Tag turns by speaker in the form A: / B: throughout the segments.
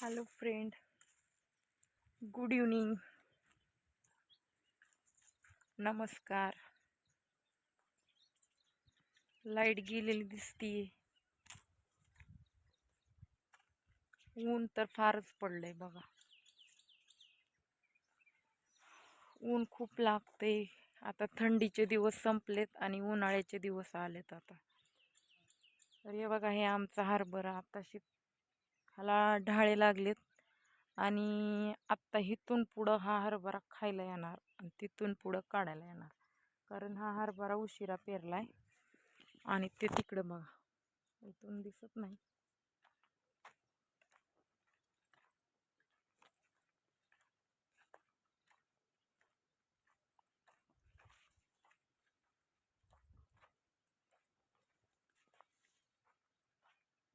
A: Hello friend good evening नमस्कार. Light गेलेली दिसतीये. ऊन तर फारच पडलंय बघा. ऊन खूप लागते आता थंडीचे दिवस संपलेत आणि उन्हाळ्याचे दिवस आलेत आता. तर हे बघा हे आमचा हरभरा. आताशी ह्याला ढाळे लागलेत आणि आत्ता इथून पुढं हा हरभरा खायला येणार आणि तिथून पुढं काढायला येणार. कारण हा हरभरा उशिरा पेरला आहे आणि ते तिकडं बघा इथून दिसत नाही.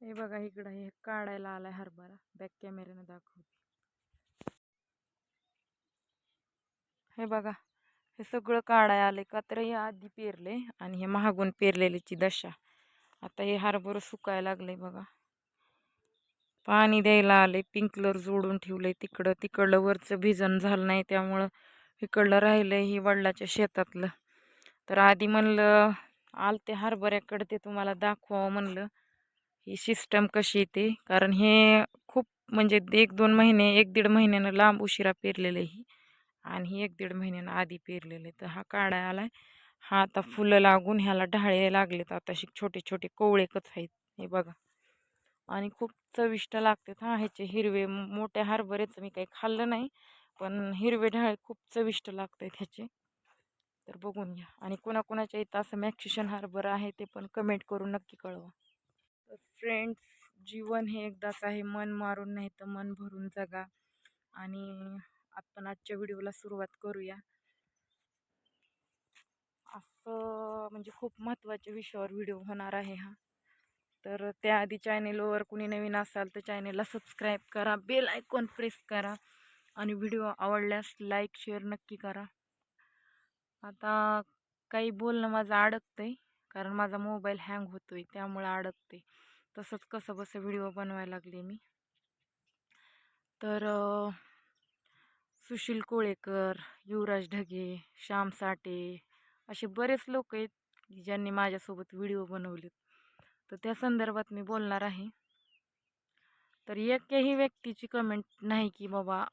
A: हे बघा इकडं हे काढायला आलाय हरभरा. बॅक कॅमेऱ्याने दाखवते. हे बघा हे सगळं काढाय आलंय. का तर हे आधी पेरले आणि हे महागून पेरलेलीची दशा. आता हे हरभरं सुकायला लागलंय बघा. पाणी द्यायला आले पिंकलर जोडून ठेवलंय तिकडं. तिकडलं वरचं भिजन झालं नाही त्यामुळं इकडलं राहिलंय ही वडिलाच्या शेतातलं. तर आधी म्हणलं आलते हरभऱ्याकडे ते तुम्हाला दाखवावं म्हणलं. ही सिस्टम कशी येते कारण हे खूप म्हणजे एक दोन महिने एक दीड महिन्यानं लांब उशिरा पेरलेलं आहे ही. आणि ही एक दीड महिन्यानं आधी पेरलेलं आहे. तर हा काढाय आहे हा आता फुलं लागून ह्याला ढाळे लागलेत. आता असे छोटे छोटे कोवळेकच आहेत. हे बघा. आणि खूप चविष्ट लागतात हा ह्याचे हिरवे. मोठ्या हरभऱ्याचं मी काही खाल्लं नाही पण हिरवे ढाळे खूप चविष्ट लागतात ह्याचे. तर बघून घ्या. आणि कोणाकोणाच्या इथं असं मॅक्सिशन हरभरा आहे ते पण कमेंट करून नक्की कळवा. तर फ्रेंड्स जीवन हे एकदाच आहे. मन मारून नाही तर मन भरून जगा. आणि आपण आजच्या व्हिडिओला सुरुवात करूया. असं म्हणजे खूप महत्त्वाच्या विषयावर व्हिडिओ होणार आहे हा. तर त्याआधी चॅनेलवर कुणी नवीन असाल तर चॅनेलला सबस्क्राईब करा. बेल आयकॉन प्रेस करा. आणि व्हिडिओ आवडल्यास लाईक शेअर नक्की करा. आता काही बोलणं माझं अडकतं आहे कारण माझा मोबाईल हँग होतो आहे त्यामुळं अडकते तसंच कसं बसं व्हिडिओ बनवायला लागले मी. तर सुशील कोळेकर युवराज ढगे श्याम साठे असे बरेच लोक आहेत की ज्यांनी माझ्यासोबत व्हिडिओ बनवलेत. तर त्या संदर्भात मी बोलणार आहे. तर एकही व्यक्तीची कमेंट नाही की बाबा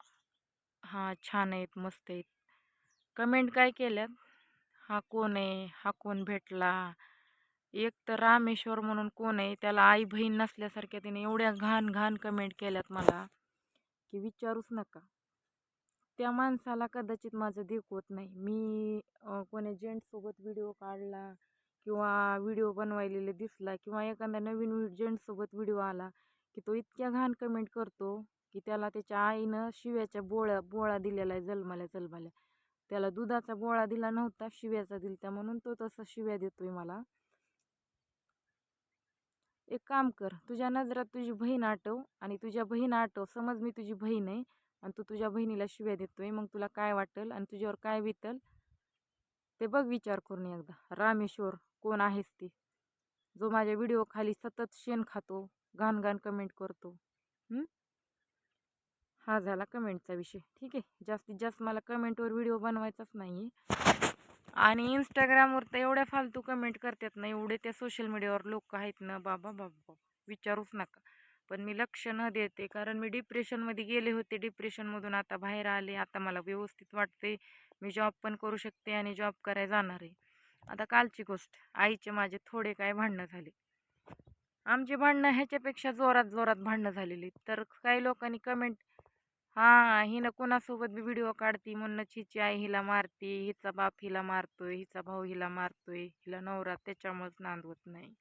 A: हां छान आहेत मस्त आहेत. कमेंट काय केल्यात? हा कोण आहे? हा कोण भेटला? एक तर रामेश्वर म्हणून कोण आहे त्याला आई बहीण नसल्यासारख्या त्याने एवढ्या घाण घाण कमेंट केल्यात मला की विचारूच नका. त्या माणसाला कदाचित माझं देखवत नाही. मी कोणी जेंट्ससोबत व्हिडिओ काढला किंवा व्हिडिओ बनवायलेले दिसला किंवा एखादा नवीन जेंट्ससोबत व्हिडिओ आला की तो इतक्या घाण कमेंट करतो की त्याला त्याच्या आईनं शिव्याच्या बोळ्या बोळा दिलेला आहे जलमाल्या जलमाल्या. त्याला दुधाचा बोळा दिला नव्हता शिव्याचा दिलता म्हणून तो तसा शिव्या देतोय मला. एक काम कर तुझ्या नजरात तुझी बहीण आठव आणि तुझ्या बहीण आठव समज मी तुझी बहीण आहे आणि तू तुझ्या बहिणीला शिव्या देतोय मग तुला काय वाटेल आणि तुझ्यावर काय वितल ते बघ विचार करून एकदा. रामेश्वर कोण आहेस ते? जो माझ्या व्हिडिओ खाली सतत शेण खातो घाण घाण कमेंट करतो. हा? झाला कमेंटचा विषय. ठीक आहे? जास्तीत जास्त मला कमेंटवर व्हिडिओ बनवायचाच नाही आहे आणि इंस्टाग्रामवर तर एवढ्या फालतू कमेंट करतात ना एवढे त्या सोशल मीडियावर लोक आहेत ना बाबा बाबा विचारूच नका. पण मी लक्ष न देते कारण मी डिप्रेशनमध्ये गेले होते. डिप्रेशनमधून आता बाहेर आले आता मला व्यवस्थित वाटते. मी जॉब पण करू शकते आणि जॉब करायला जाणार आहे. आता कालची गोष्ट आईचे माझे थोडे काय भांडणं झाले. आमची भांडणं ह्याच्यापेक्षा जोरात जोरात भांडणं झालेली तर काही लोकांनी कमेंट हां हिनं कोणासोबत बी व्हिडिओ काढती म्हणूनच हिची आई हिला मारती हिचा बाप हिला मारतोय हिचा भाऊ हिला मारतोय हिला नवरा त्याच्यामुळेच नांदवत नाही.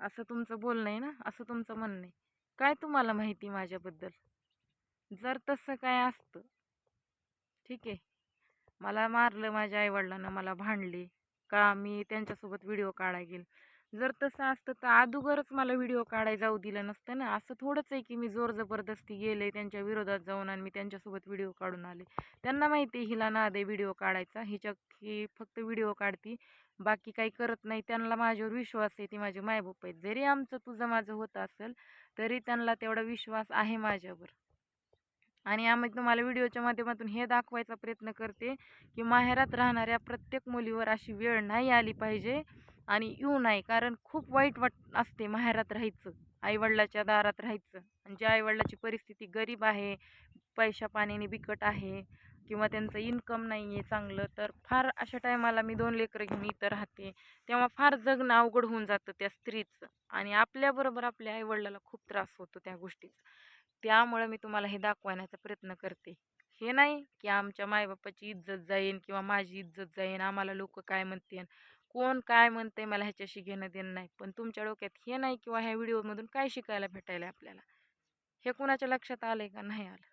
A: असं तुमचं बोलणं आहे ना? असं तुमचं म्हणणं आहे. काय तुम्हाला माहिती माझ्याबद्दल? जर तसं काय असतं ठीक आहे. मला मारलं माझ्या आईवडिलांना मला भांडले का मी त्यांच्यासोबत व्हिडिओ काढायला गेले? जर तसं असतं तर अगोदरच मला व्हिडिओ काढायला जाऊ दिलं नसतं ना. असं थोडंच आहे की मी जोर जबरदस्ती गेले त्यांच्या विरोधात जाऊन आणि मी त्यांच्यासोबत व्हिडिओ काढून आले. त्यांना माहिती आहे हिला ना दे व्हिडिओ काढायचा. हिच्या ही फक्त व्हिडिओ काढती. बाकी काही करत नाही. त्यांना माझ्यावर विश्वास आहे ती माझे मायबाप आहेत. जरी आमचं तुझं माझं होत असेल तरी त्यांना तेवढा विश्वास आहे माझ्यावर. आणि आम्ही तुम्हाला व्हिडिओच्या माध्यमातून हे दाखवायचा प्रयत्न करते की माहेरात राहणाऱ्या प्रत्येक मुलीवर अशी वेळ नाही आली पाहिजे. आणि येऊ नाही कारण खूप वाईट वाट असते माहेरात राहायचं आईवडिलाच्या दारात राहायचं. आणि ज्या आईवडिलाची परिस्थिती गरीब आहे पैशा पाण्याने बिकट आहे किंवा त्यांचं इन्कम नाही आहे चांगलं तर फार अशा टायमाला मी दोन लेकरं घेऊन इथं राहते. तेव्हा फार जगणं अवघड होऊन जातं त्या स्त्रीचं आणि आपल्याबरोबर आपल्या आईवडिलाला खूप त्रास होतो त्या गोष्टीचा. त्यामुळं मी तुम्हाला हे दाखवण्याचा प्रयत्न करते. हे नाही की आमच्या मायबापाची इज्जत जाईन किंवा माझी इज्जत जाईन आम्हाला लोक काय म्हणतील. कोण काय म्हणते मला ह्याच्याशी घेणं देणं नाही. पण तुमच्या डोक्यात हे नाही किंवा ह्या व्हिडिओमधून काय शिकायला भेटायला आपल्याला? हे कुणाच्या लक्षात आलं आहे का? नाही आलं.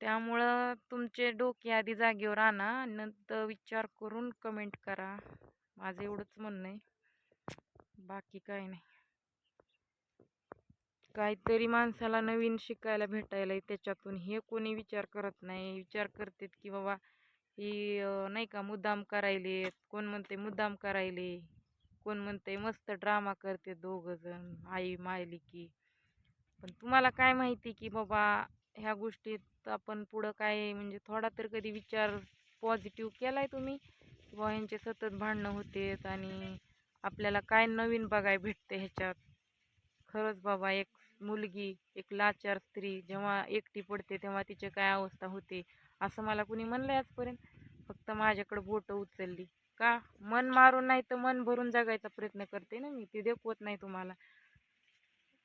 A: त्यामुळं तुमचे डोके आधी जागेवर आणा आणि नंतर विचार करून कमेंट करा. माझं एवढंच म्हणणं आहे. बाकी काय नाही. काहीतरी माणसाला नवीन शिकायला भेटायला त्याच्यातून. हे कोणी विचार करत नाही. विचार करतात की बाबा ही नाही का मुद्दाम करायले कोण म्हणते मुद्दाम करायले कोण म्हणते मस्त ड्रामा करते दोघं जण आई मायली की. पण तुम्हाला काय माहिती की बाबा ह्या गोष्टीत आपण पुढं काय म्हणजे थोडा तर कधी विचार पॉझिटिव्ह केलाय तुम्ही की ह्यांचे सतत भांडणं होतेत आणि आपल्याला काय नवीन बघाय भेटते ह्याच्यात. खरंच बाबा एक मुलगी एक लाचार स्त्री जेव्हा एकटी पडते तेव्हा तिची काय अवस्था होते. असं मला कुणी म्हणलं आजपर्यंत. फक्त माझ्याकडे बोटं उचलली. का? मन मारून नाही तर मन भरून जगायचा प्रयत्न करते ना मी. ते देखवत नाही तुम्हाला.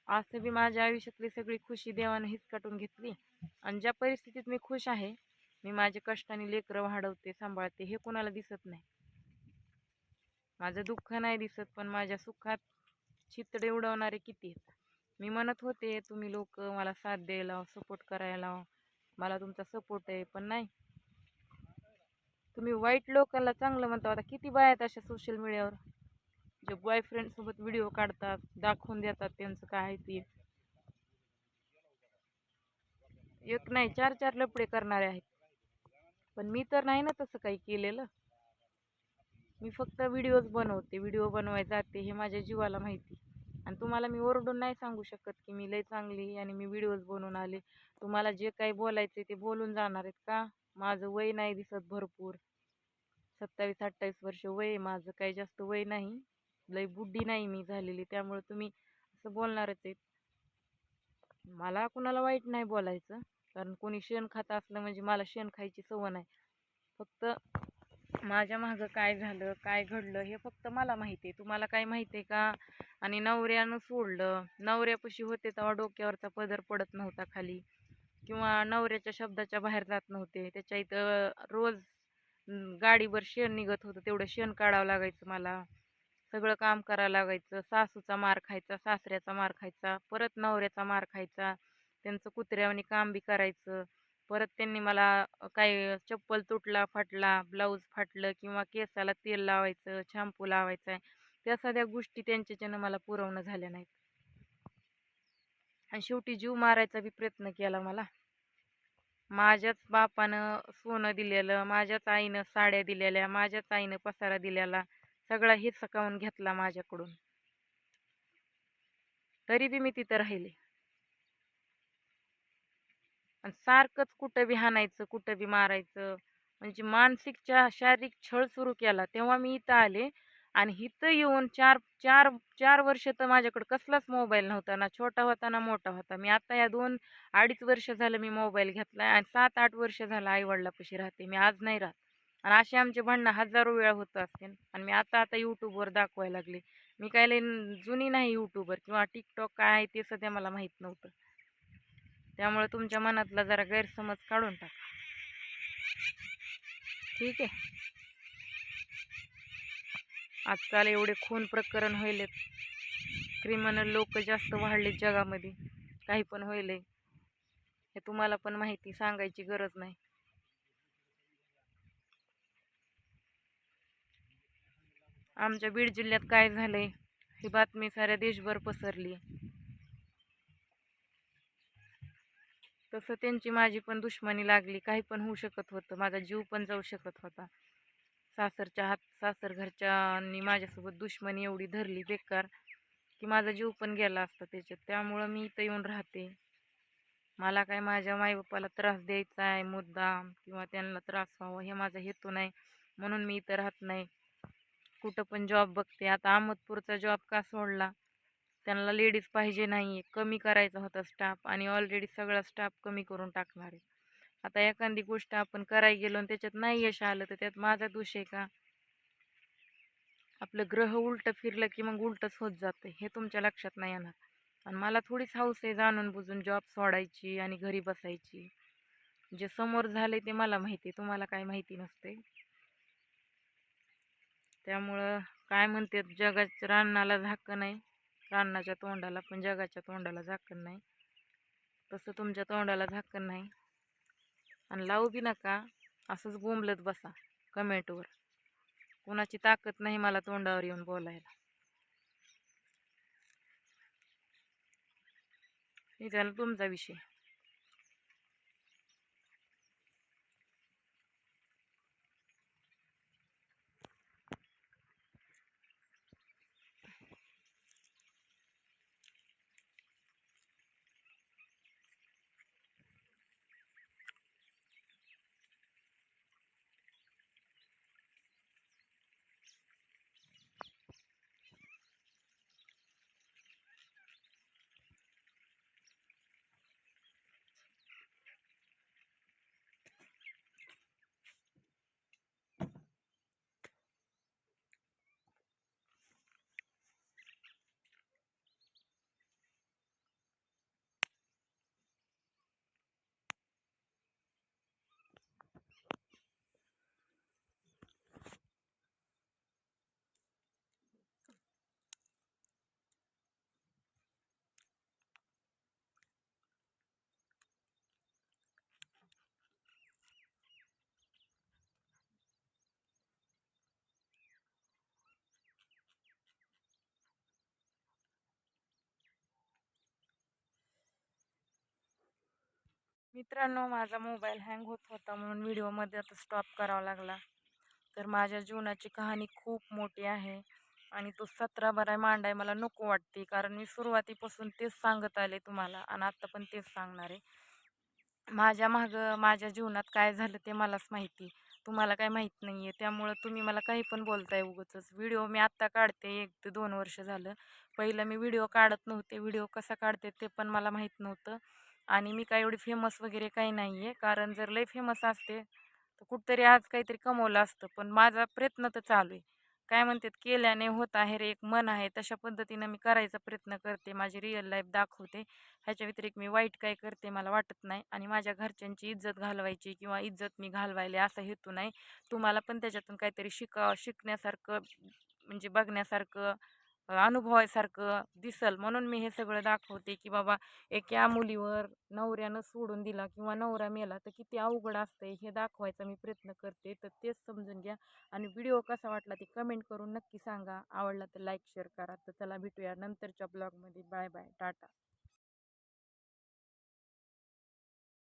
A: असं बी माझ्या आयुष्यातली सगळी खुशी देवानं हिसकाटून घेतली. आणि ज्या परिस्थितीत मी खुश आहे मी माझ्या कष्टाने लेकरं वाढवते सांभाळते हे कोणाला दिसत नाही. माझं दुःख नाही दिसत पण माझ्या सुखात चितडे उडवणारे किती आहेत. मी म्हणत होते तुम्ही लोक मला साथ द्यायला सपोर्ट करायला मला तुमचा सपोर्ट आहे पण नाही. तुम्ही वाईट लोकांना चांगलं म्हणता आता किती बाया आहेत अशा सोशल मीडियावर जे बॉयफ्रेंडसोबत व्हिडिओ काढतात दाखवून देतात त्यांचं काय आहे ते. एक नाही चार चार लपडे करणारे आहेत. पण मी तर नाही ना तसं काही केलेलं. मी फक्त व्हिडिओज बनवते व्हिडिओ बनवाय जाते हे माझ्या जीवाला माहिती. आणि तुम्हाला मी ओरडून नाही सांगू शकत की मी लय चांगली आणि मी व्हिडिओज बनवून आले. तुम्हाला जे काही बोलायचे ते बोलून जाणार आहेत का? माझं वय नाही दिसत भरपूर. सत्तावीस अठ्ठावीस वर्ष वय आहे माझं काही जास्त वय नाही. लय बुद्धी नाही मी झालेली त्यामुळे तुम्ही असं बोलणारच आहेत. मला कुणाला वाईट नाही बोलायचं कारण कोणी शेण खात असलं म्हणजे मला शेण खायची सवय नाही. फक्त माझ्या मागं काय झालं काय घडलं हे फक्त मला माहिती आहे. तुम्हाला काय माहिती आहे का? आणि नवऱ्यानं सोडलं. नवऱ्यापाशी होते तेव्हा डोक्यावरचा पदर पडत नव्हता खाली. किंवा नवऱ्याच्या शब्दाच्या बाहेर जात नव्हते. त्याच्या इथं रोज गाडीवर शेण निघत होतं. तेवढं शेण काढावं लागायचं मला. सगळं काम करावं लागायचं. सासूचा मार खायचा सासऱ्याचा मार खायचा परत नवऱ्याचा मार खायचा. त्यांचं कुत्र्यावानी काम बी करायचं. परत त्यांनी मला काही चप्पल तुटला फाटला ब्लाऊज फाटलं किंवा केसाला तेल लावायचं शॅम्पू लावायचा आहे त्या सगळ्या गोष्टी त्यांच्याच्यानं मला पुरवणं झाल्या नाहीत. आणि शेवटी जीव मारायचा बी प्रयत्न केला मला. माझ्याच बापानं सोनं दिलेलं माझ्याच आईनं साड्या दिलेल्या माझ्याच आईनं पसारा दिलेला सगळा हे सकावून घेतला माझ्याकडून. तरी बी मी तिथं राहिले. आणि सारखंच कुठं बी हाणायचं कुठं बी मारायचं. म्हणजे मानसिकच्या शारीरिक छळ सुरू केला तेव्हा मी इथं आले आणि इथं येऊन चार चार चार वर्ष तर माझ्याकडे कसलाच मोबाईल नव्हता ना छोटा होता ना मोठा होता. मी आता या दोन अडीच वर्ष झालं मी मोबाईल घेतला आणि सात आठ वर्ष झालं आईवडिलापाशी राहते. मी आज नाही राहत. आणि असे आमचे भांडणं हजारो वेळा होत असतील आणि मी आता आता यूट्यूबवर दाखवायला लागले. मी काय जुनी नाही यूट्यूबर किंवा टिकटॉक काय आहे ते सध्या मला माहीत नव्हतं. त्यामुळे तुमच्या मनातला जरा गैरसमज काढून टाका. ठीक आहे? आजकाल एवढे खून प्रकरण होईलेत. क्रिमिनल लोक जास्त वाढलेत जगामध्ये. काही पण होईल. हे तुम्हाला पण माहिती सांगायची गरज नाही. आमच्या बीड जिल्ह्यात काय झालंय? ही बातमी साऱ्या देशभर पसरली तसं त्यांची माझी पण दुश्मनी लागली. काही पण होऊ शकत होतं. माझा जीव पण जाऊ शकत होता. सासरच्या हात सासर घरच्यांनी माझ्यासोबत दुश्मनी एवढी धरली बेकार की माझा जीव पण गेला असता त्याच्यात. त्यामुळं मी इथं येऊन राहते. मला काय माझ्या माईबापाला त्रास द्यायचा आहे मुद्दाम किंवा त्यांना त्रास व्हावा हे माझा हेतू नाही. म्हणून मी इथं राहत नाही. कुठं पण जॉब बघते. आता अहमदपूरचा जॉब का सोडला? त्यांना लेडीज पाहिजे नाही आहे कमी करायचा होता स्टाफ आणि ऑलरेडी सगळा स्टाफ कमी करून टाकणार आहे. आता एखादी गोष्ट आपण करायला गेलो आणि त्याच्यात नाही यश आलं तर त्यात माझा दोष आहे का? आपलं ग्रह उलटं फिरलं की मग उलटंच होत जातं. हे तुमच्या लक्षात नाही येणार. आणि मला थोडीच हौस आहे जाणून बुजून जॉब सोडायची आणि घरी बसायची. जे समोर झाले ते मला माहिती आहे. तुम्हाला काय माहिती नसते त्यामुळं काय म्हणते जगाच्या रानाला झाकण नाही. रानाच्या तोंडाला पण जगाच्या तोंडाला झाकण नाही. तसं तुमच्या तोंडाला झाकण नाही. आणि लावू बी नका असंच बोंबलत बसा कमेंटवर. कुणाची ताकद नाही मला तोंडावर येऊन बोलायला. हे झालं तुमचा विषय. मित्रांनो माझा मोबाईल हँग होत होता म्हणून व्हिडिओमध्ये आता स्टॉप करावा लागला. तर माझ्या जीवनाची कहाणी खूप मोठी आहे आणि तो सतरा बराय मांडाय मला नको वाटते कारण मी सुरुवातीपासून तेच सांगत आले तुम्हाला आणि आत्ता पण तेच सांगणार आहे. माझ्या मागं माझ्या जीवनात काय झालं ते मलाच माहिती. तुम्हाला काय माहीत नाही आहे त्यामुळं तुम्ही मला काही पण बोलताय उगंच व्हिडिओ मी आत्ता काढते एक ते दोन वर्ष झालं. पहिलं मी व्हिडिओ काढत नव्हते. व्हिडिओ कसा काढते ते पण मला माहीत नव्हतं. आणि मी काय एवढी फेमस वगैरे काही नाही आहे कारण जर लय फेमस असते तर कुठतरी आज काहीतरी कमवलं असतं. पण माझा प्रयत्न तर चालू आहे. काय म्हणतात केल्याने होत आहे रे एक मन आहे. तशा पद्धतीनं मी करायचा प्रयत्न करते. माझी रिअल लाईफ दाखवते. ह्याच्या व्यतिरिक्त मी वाईट काय करते मला वाटत नाही. आणि माझ्या घरच्यांची इज्जत घालवायची किंवा इज्जत मी घालवायला असा हेतू नाही. तुम्हाला पण त्याच्यातून काहीतरी शिका शिकण्यासारखं म्हणजे बघण्यासारखं अनुभवासारखं दिसल. म्हणून मी हे सगळं दाखवते की बाबा एका मुलीवर नवऱ्यानं सोडून दिला किंवा नवरा मेला तर किती अवघड असतंय हे दाखवायचा मी प्रयत्न करते. तर तेच समजून घ्या. आणि व्हिडिओ कसा वाटला ते कमेंट करून नक्की सांगा. आवडला तर लाईक शेअर करा. तर चला भेटूया नंतरच्या ब्लॉगमध्ये. Bye bye. टाटा.